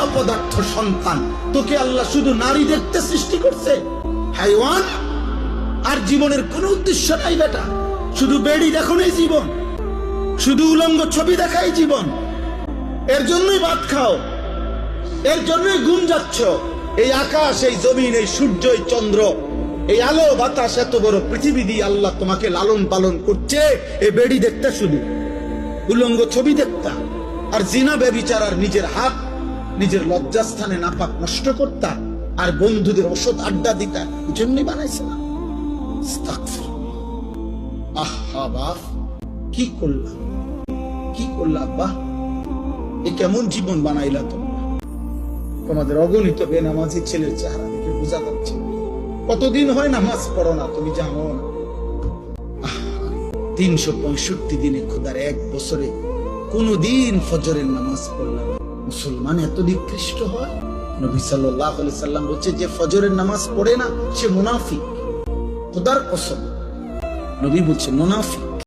অপদার্থ সন্তান। তোকে আল্লাহ শুধু নারী দেখতে সৃষ্টি করছে। হাইওয়ান আর জীবনের কোনো উদ্দেশ্য নাই বেটা। শুধু বেড়ি দেখো নেই জীবন। শুধু উলঙ্গ ছবি দেখাই জীবন। এর জন্যই ভাত খাও। এর জন্যই ঘুম যাচ্ছ। এই আকাশ, এই জমিন, এই সূর্য, এই চন্দ্র, এই আলো, বাতাস, এত বড় পৃথিবী দিয়ে আল্লাহ তোমাকে লালন পালন করছে। এই বেড়ি দেখতে শুধু। উলঙ্গ ছবি দেখতা। আর জিনা বেবিচার আর নিজের হাত নিজের লজ্জাস্থানে নাপাক নষ্ট করতা আর বন্ধুদের ওষুধ আড্ডা দিতা এই জন্যই বানাইছে না। কি করলাম কি করলা, আব্বা? এ কেমন জীবন বানাইলা তোমরা? তোমাদের অগণিত বেনামাজি ছেলের চেহারা দেখে বোঝা যাচ্ছে। কতদিন হয় নামাজ পড়ো না, তুমি জানো না। তিনশো পঁয়ষট্টি দিনে খোদার এক বছরে কোনদিন ফজরের নামাজ পড়লাম। মুসলমান এত নিকৃষ্ট হয়? নবী সাল্লাহ সাল্লাম বলছে, যে ফজরের নামাজ পড়ে না, সে মুনাফিক। খোদার কসম। নবী বলছে, মুনাফিক।